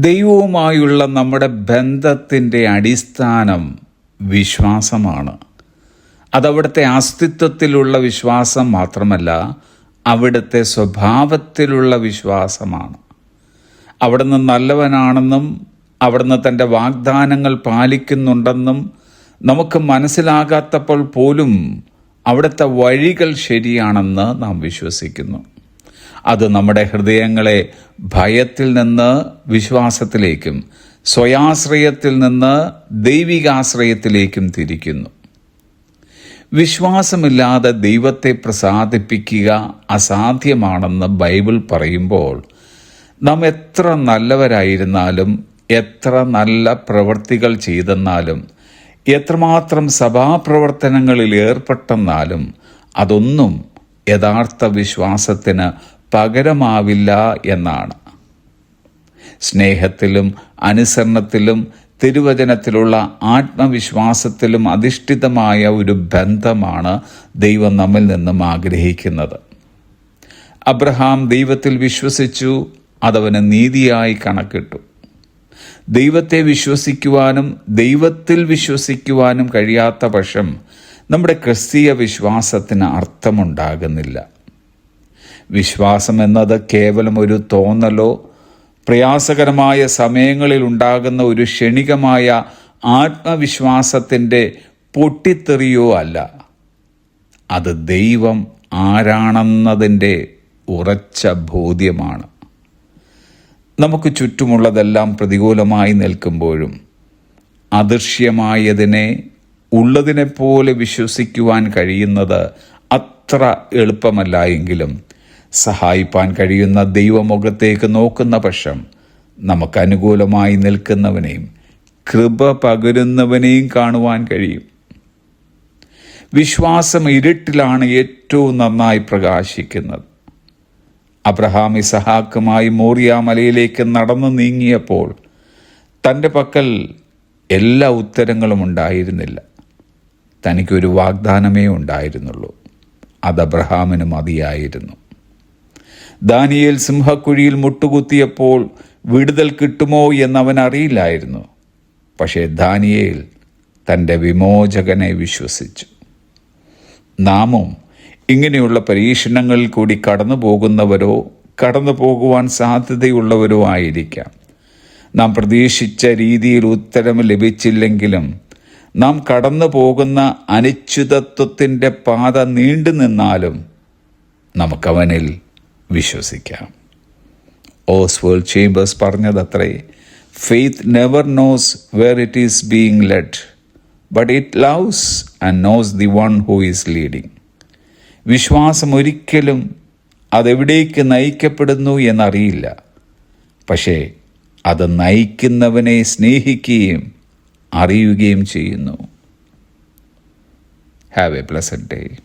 ദൈവവുമായുള്ള നമ്മുടെ ബന്ധത്തിന്റെ അടിസ്ഥാനം വിശ്വാസമാണ്. അതവിടുത്തെ അസ്തിത്വത്തിലുള്ള വിശ്വാസം മാത്രമല്ല അവിടുത്തെ സ്വഭാവത്തിലുള്ള വിശ്വാസമാണ്. അവിടുന്ന് നല്ലവനാണെന്നും അവിടുന്ന് തന്റെ വാഗ്ദാനങ്ങൾ പാലിക്കുന്നുണ്ടെന്നും നമുക്ക് മനസ്സിലാകാത്തപ്പോൾ പോലും അവിടുത്തെ വഴികൾ ശരിയാണെന്ന് നാം വിശ്വസിക്കുന്നു. അത് നമ്മുടെ ഹൃദയങ്ങളെ ഭയത്തിൽ നിന്ന് വിശ്വാസത്തിലേക്കും സ്വയാശ്രയത്തിൽ നിന്ന് ദൈവികാശ്രയത്തിലേക്കും തിരിക്കുന്നു. വിശ്വാസമില്ലാതെ ദൈവത്തെ പ്രസാദിപ്പിക്കുക അസാധ്യമാണെന്ന് ബൈബിൾ പറയുമ്പോൾ നാം എത്ര നല്ലവരായിരുന്നാലും എത്ര നല്ല പ്രവൃത്തികൾ ചെയ്തെന്നാലും എത്രമാത്രം സഭാപ്രവർത്തനങ്ങളിൽ ഏർപ്പെട്ടെന്നാലും അതൊന്നും യഥാർത്ഥ വിശ്വാസത്തിന് പകരമാവില്ല എന്നാണ്. സ്നേഹത്തിലും അനുസരണത്തിലും തിരുവചനത്തിലുള്ള ആത്മവിശ്വാസത്തിലും അധിഷ്ഠിതമായ ഒരു ബന്ധമാണ് ദൈവം നമ്മിൽ നിന്നും ആഗ്രഹിക്കുന്നത്. അബ്രഹാം ദൈവത്തിൽ വിശ്വസിച്ചു അതവന് നീതിയായി കണക്കിട്ടു. ദൈവത്തെ വിശ്വസിക്കുവാനും ദൈവത്തിൽ വിശ്വസിക്കുവാനും കഴിയാത്ത പക്ഷം നമ്മുടെ ക്രിസ്തീയ വിശ്വാസത്തിന് അർത്ഥമുണ്ടാകുന്നില്ല. വിശ്വാസം എന്നത് കേവലം ഒരു തോന്നലോ? പ്രയാസകരമായ സമയങ്ങളിൽ ഉണ്ടാകുന്ന ഒരു ക്ഷണികമായ ആത്മവിശ്വാസത്തിന്റെ പൊട്ടിത്തെറിയോ അല്ല. അത് ദൈവം ആരാണെന്നതിന്റെ ഉറച്ച ബോധ്യമാണ്. നമുക്ക് ചുറ്റുമുള്ളതെല്ലാം പ്രതികൂലമായി നിൽക്കുമ്പോഴും അദൃശ്യമായതിനെ ഉള്ളതിനെപ്പോലെ വിശ്വസിക്കുവാൻ കഴിയുന്നത് അത്ര എളുപ്പമല്ല എങ്കിലും സഹായിപ്പാൻ കഴിയുന്ന ദൈവമുഖത്തേക്ക് നോക്കുന്ന പക്ഷം നമുക്ക് അനുകൂലമായി നിൽക്കുന്നവനെയും കൃപ പകരുന്നവനെയും കാണുവാൻ കഴിയും. വിശ്വാസം ഇരുട്ടിലാണ് ഏറ്റവും നന്നായി പ്രകാശിക്കുന്നത്. അബ്രഹാം ഇസഹാക്കുമായി മോറിയ മലയിലേക്ക് നടന്നു നീങ്ങിയപ്പോൾ തന്റെ പക്കൽ എല്ലാ ഉത്തരങ്ങളും ഉണ്ടായിരുന്നില്ല. തനിക്കൊരു വാഗ്ദാനമേ ഉണ്ടായിരുന്നുള്ളൂ. അത് അബ്രഹാമിന് മതിയായിരുന്നു. ദാനിയേൽ സിംഹക്കുഴിയിൽ മുട്ടുകുത്തിയപ്പോൾ വിടുതൽ കിട്ടുമോ എന്ന് അവൻ അറിയില്ലായിരുന്നു പക്ഷേ ദാനിയേൽ തന്റെ വിമോചകനെ വിശ്വസിച്ചു. നാമും ഇങ്ങനെയുള്ള പരീക്ഷണങ്ങളിൽ കൂടി കടന്നു പോകുന്നവരോ കടന്നു പോകുവാൻ സാധ്യതയുള്ളവരോ ആയിരിക്കാം. നാം പ്രതീക്ഷിച്ച രീതിയിൽ ഉത്തരം ലഭിച്ചില്ലെങ്കിലും നാം കടന്നു പോകുന്ന അനിശ്ചിതത്വത്തിന്റെ പാത നീണ്ടു നിന്നാലും നമുക്കവനിൽ വിശ്വസിക്കാം. Oswald Chambers പറഞ്ഞതത്രേ faith never knows where it is being led but it loves and knows the one who is leading വിശ്വാസം ഒരിക്കലും അതെവിടേക്ക് നയിക്കപ്പെടുന്നു എന്നറിയില്ല. പക്ഷേ അത് നയിക്കുന്നവനെ സ്നേഹിക്കുകയും അറിയുകയും ചെയ്യുന്നു. Have A pleasant day